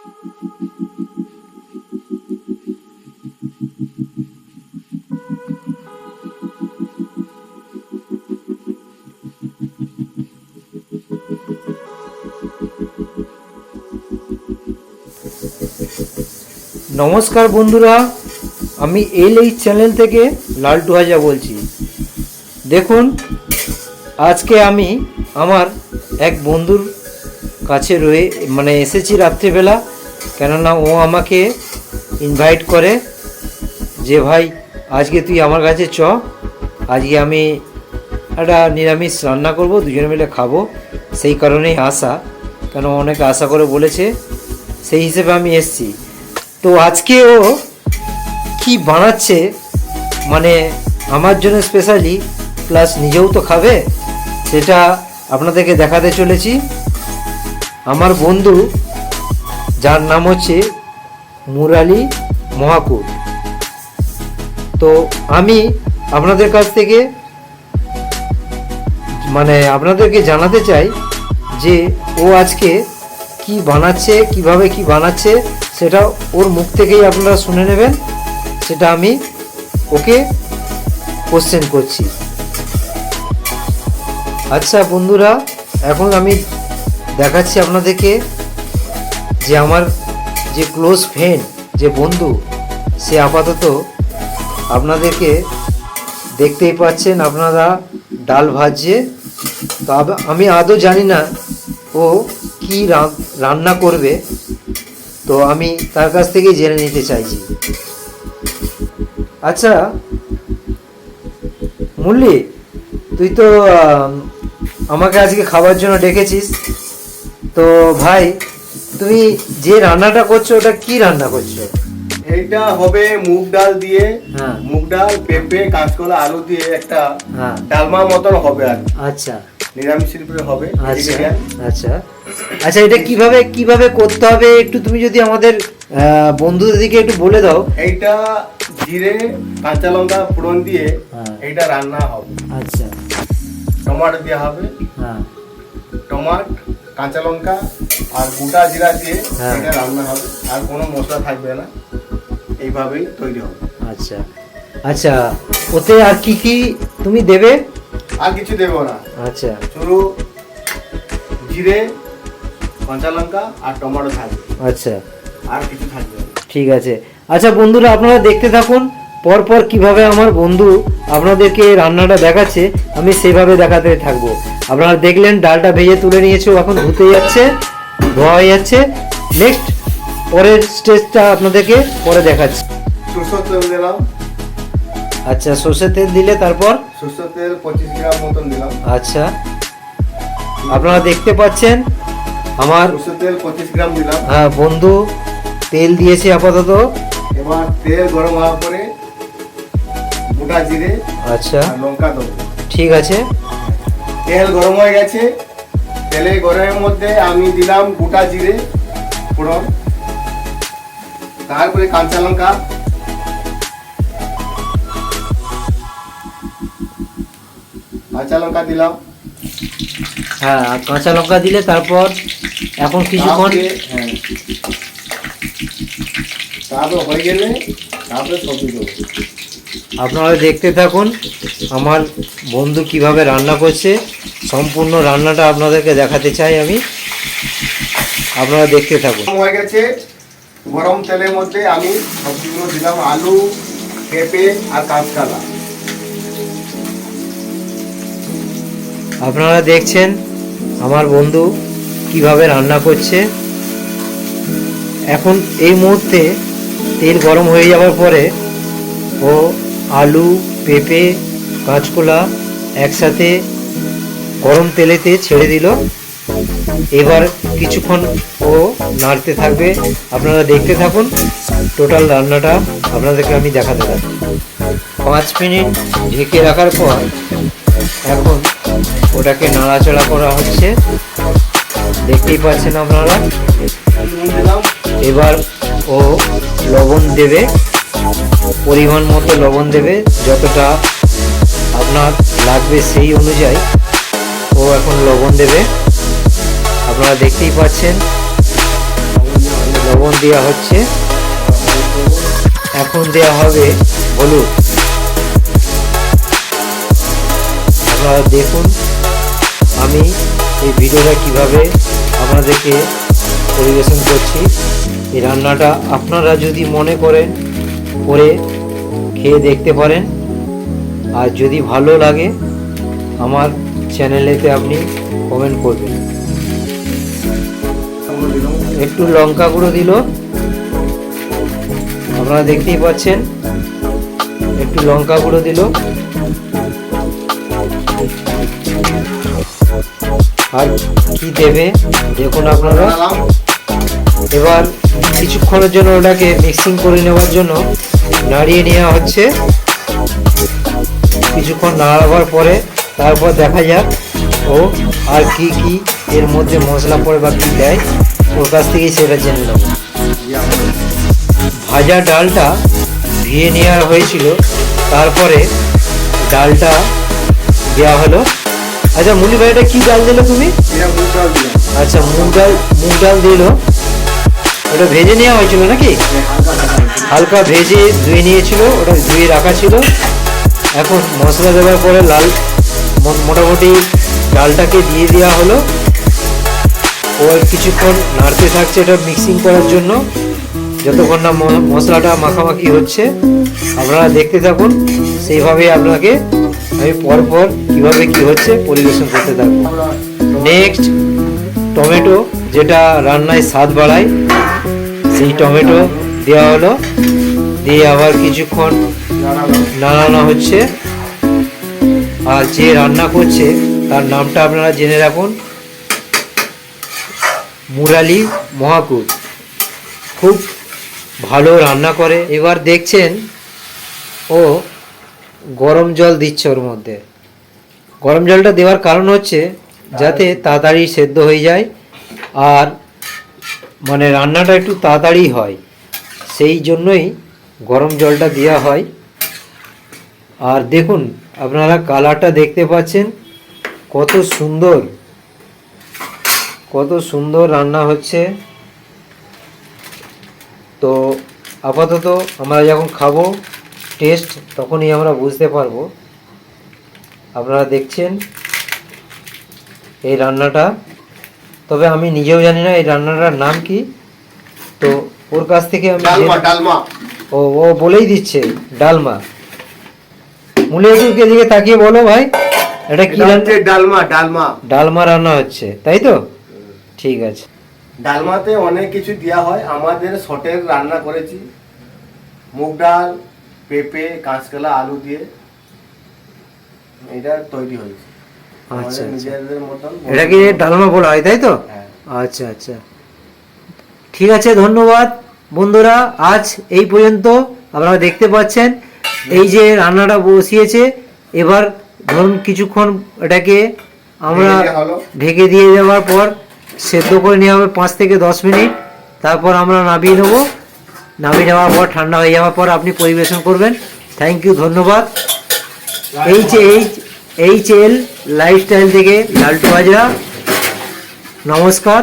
নমস্কার বন্ধুরা, আমি এল এই চ্যানেল থেকে লালটু হাজা বলছি। দেখুন, আজকে আমি আমার এক বন্ধুর কাছে রয়ে মানে এসেছি রাত্রিবেলা। কেননা ও আমাকে ইনভাইট করে যে, ভাই, আজকে তুই আমার কাছে চ। আজকে আমি একটা নিরামিষ রান্না করব, দুজনে মিলে খাব। সেই কারণেই আসা কেন, অনেকে আশা করে বলেছে। সেই হিসেবে আমি এসেছি। তো আজকে ও কি বানাচ্ছে? মানে আমার জন্য স্পেশালি প্লাস নিজেও তো খাবে, সেটা আপনাদেরকে দেখাতে চলেছি। আমার বন্ধু যার নাম হচ্ছে মুরালি মহাকুর তো আমি আপনাদের কাছ থেকে মানে আপনাদেরকে জানাতে চাই যে ও আজকে কি বানাচ্ছে, কীভাবে কি বানাচ্ছে, সেটা ওর মুখ থেকেই আপনারা শুনে নেবেন। সেটা আমি ওকে কোশ্চেন করছি। আচ্ছা বন্ধুরা, এখন আমি দেখাচ্ছি আপনাদেরকে যে আমার যে ক্লোজ ফ্রেন্ড যে বন্ধু, সে আপাতত আপনাদেরকে দেখতেই পাচ্ছেন, আপনারা ডাল ভাজছে। তো আমি আদৌ জানি না ও কি রান্না করবে। তো আমি তার কাছ থেকেই জেনে নিতে চাইছি। আচ্ছা মুরলি, তুই তো আমাকে আজকে খাবার জন্য ডেকেছিস। তো ভাই তুমি যে রান্নাটা করছ ওটা কি রান্না করছ? এইটা হবে মুগ ডাল দিয়ে হ্যাঁ। মুগ ডাল পেঁপে কাঁচকলা আলু দিয়ে একটা হ্যাঁ। ডালমা মতন হবে আর আচ্ছা। নিরামিষের উপরে হবে আচ্ছা আচ্ছা। আচ্ছা এটা কীভাবে কীভাবে করতে হবে একটু তুমি যদি আমাদের আহ, বন্ধুদেরকে একটু বলে দাও। এইটা জিরে কাঁচা লঙ্কা ফোড়ন দিয়ে হ্যাঁ। এইটা রান্না হবে। আচ্ছা। টমাটো দেওয়া হবে। হ্যাঁ। টমাট কাঁচা লঙ্কা আর গোটা জিরা দিয়ে হ্যাঁ। এটা রান্না হবে। আর কোনো মশলা থাকবে না। এইভাবেই তৈরি হবে। আচ্ছা। আচ্ছা ওতে আর কি কি তুমি দেবে? আর কিছু দেবো না। আচ্ছা। শুধু জিরে কাঁচা লঙ্কা আর টমেটো থাকবে। আচ্ছা। আর কিছু থাকবে ঠিক আছে। আচ্ছা বন্ধুরা আপনারা দেখতে থাকুন। পরপর কীভাবে আমার বন্ধু আপনাদেরকে রান্নাটা দেখাচ্ছে আমি সেভাবে দেখাতে থাকব। আপনারা দেখলেন ডালটা ভেজে তুলে নিয়েছে এখন ধুতে যাচ্ছে ধোয়া হয়ে যাচ্ছে। নেক্সট পরের স্টেজটা আপনাদেরকে পরে দেখাচ্ছি। সরষের তেল দিলাম। আচ্ছা সর্ষের তেল দিলে তারপর? সরষের তেল পঁচিশ গ্রাম মতন দিলাম। আচ্ছা। আপনারা দেখতে পাচ্ছেন আমার সরষের তেল পঁচিশ গ্রাম দিলাম। আহ, বন্ধু তেল দিয়েছে আপাতত। এবার তেল গরম হওয়ার পরে গোটা জিরে আচ্ছা। লঙ্কা দেবো। ঠিক আছে। তেল গরম হয়ে গেছে। তেলে গরমের মধ্যে আমি দিলাম গোটা জিরে ফোড়ন তারপরে কাঁচা লঙ্কা। কাঁচা লঙ্কা দিলাম। হ্যাঁ কাঁচা লঙ্কা দিলে তারপর এখন কিছুক্ষণ তারপরে, হ্যাঁ। তারপর হয়ে গেলে তারপরে সবজি দেবো। আপনারা দেখতে থাকুন আমার বন্ধু কীভাবে রান্না করছে। সম্পূর্ণ রান্নাটা আপনাদেরকে দেখাতে চাই আমি। আপনারা দেখতে থাকুন। হয়ে গেছে গরম তেলের মধ্যে আমি সবজিগুলো দিলাম আলু পেঁপে আর কাঁচকলা। আপনারা দেখছেন আমার বন্ধু কীভাবে রান্না করছে। এখন এই মুহূর্তে তেল গরম হয়ে যাওয়ার পরে ও আলু, পেঁপে, কাঁচকলা একসাথে গরম তেলেতে ছেড়ে দিল। এবার কিছুক্ষণ ও নাড়তে থাকবে। আপনারা দেখতে থাকুন, টোটাল রান্নাটা আপনাদেরকে আমি দেখাতে থাকি। পাঁচ মিনিট ঢেকে রাখার পর এখন ওটাকে নাড়াচাড়া করা হচ্ছে। দেখতেই পাচ্ছেন আপনারা? এবার ও লবণ দেবে। পরিমাণ মতো লবণ দেবে, যতটা আপনার লাগবে সেই অনুযায়ী ও এখন লবণ দেবে। আপনারা দেখতেই পাচ্ছেন, লবণ দেওয়া হচ্ছে। এখন দেওয়া হবে হলুদ। আপনারা দেখুন, আমি এই ভিডিওটা কীভাবে আপনাদেরকে পরিবেশন করছি। এই রান্নাটা আপনারা যদি মনে করেন করে খেয়ে দেখতে পারেন। আর যদি ভালো লাগে, আমার চ্যানেলেতে আপনি কমেন্ট করবেন। একটু লঙ্কা গুঁড়ো দিল। আপনারা দেখতেই পাচ্ছেন, একটু লঙ্কা গুঁড়ো দিল। আর কি দেবে, দেখুন আপনারা। এবার কিছুক্ষণের জন্য ওটাকে মিক্সিং করে নেওয়ার জন্য নাড়িয়ে নেওয়া হচ্ছে। কিছুক্ষণ নাড়াবার পরে তারপর দেখা যাক ও আর কি কি এর মধ্যে মশলা পড়ে বা কি দেয়। ওর কাছ থেকেই সেটা জেনে নেব। ভাজা ডালটা ধুয়ে নেওয়া হয়েছিল। তারপরে ডালটা দেওয়া হলো। আচ্ছা মুলি ভাই এটা কি ডাল দিলে তুমি? আচ্ছা মুগ ডাল মুগ ডাল দিল। ওটা ভেজে নেওয়া হয়েছিল নাকি? হালকা ভেজে ধুয়ে নিয়েছিল, ওটা ধুয়ে রাখা ছিল। এখন মশলা দেওয়ার পরে লাল মোটামুটি ডালটাকে দিয়ে দেওয়া হলো। ও কিছুক্ষণ নাড়তে থাকছে এটা মিক্সিং করার জন্য, যতক্ষণ না মশলাটা মাখামাখি হচ্ছে। আপনারা দেখতে থাকুন, সেইভাবে আপনাকে আমি পরপর কীভাবে কি হচ্ছে পরিবেশন করতে থাকব। নেক্সট টমেটো, যেটা রান্নায় স্বাদ বাড়ায় সেই টমেটো দেওয়া হলো। দিয়ে আবার কিছুক্ষণ নাড়ানো হচ্ছে। আর যে রান্না করছে, তার নামটা আপনারা জেনে রাখুন। মুরালি মহাকুর খুব ভালো রান্না করে। এবার দেখছেন, ও গরম জল দিচ্ছে ওর মধ্যে। গরম জলটা দেওয়ার কারণ হচ্ছে, যাতে তাড়াতাড়ি সেদ্ধ হয়ে যায়। আর মানে রান্নাটা একটু তাড়াতাড়ি হয়। সেই জন্যই গরম জলটা দেওয়া হয়। আর দেখুন, আপনারা কালারটা দেখতে পাচ্ছেন, কত সুন্দর কত সুন্দর রান্না হচ্ছে। তো আপাতত আমরা যখন খাব, টেস্ট, তখনই আমরা বুঝতে পারব। আপনারা দেখছেন এই রান্নাটা। তবে আমি নিজেও জানি না এই রান্নাটার নাম কি। তো ওর কাছ থেকে আমি ও ও বলেই দিচ্ছে ডালমা। মুলিয়াটুকে দিকে তাকিয়ে বলো ভাই এটা কি রান্না? ডালমা ডালমা। ডালমা রান্না হচ্ছে তাই তো? ঠিক আছে। ডালমাতে অনেক কিছু দেওয়া হয় আমাদের শটের রান্না করেছি। মুগ ডাল পেঁপে কাঁচকলা আলু দিয়ে। এটা তৈরি হয়েছে। আচ্ছা, আচ্ছা। নিজেদের মতন এটা কি ডালমা বলা হয় তাই তো? হ্যাঁ। আচ্ছা আচ্ছা। ঠিক আছে ধন্যবাদ। বন্ধুরা আজ এই পর্যন্ত আপনারা দেখতে পাচ্ছেন এই যে রান্নাটা বসিয়েছে এবার ধরুন কিছুক্ষণ এটাকে আমরা ঢেকে দিয়ে দেওয়ার পর সেদ্ধ করে নেওয়া হবে পাঁচ থেকে দশ মিনিট। তারপর আমরা নামিয়ে নেব। নামিয়ে নেওয়ার পর ঠান্ডা হয়ে যাওয়ার পর আপনি পরিবেশন করবেন। থ্যাংক ইউ ধন্যবাদ। H H H L lifestyle থেকে লালটু হাজরা নমস্কার।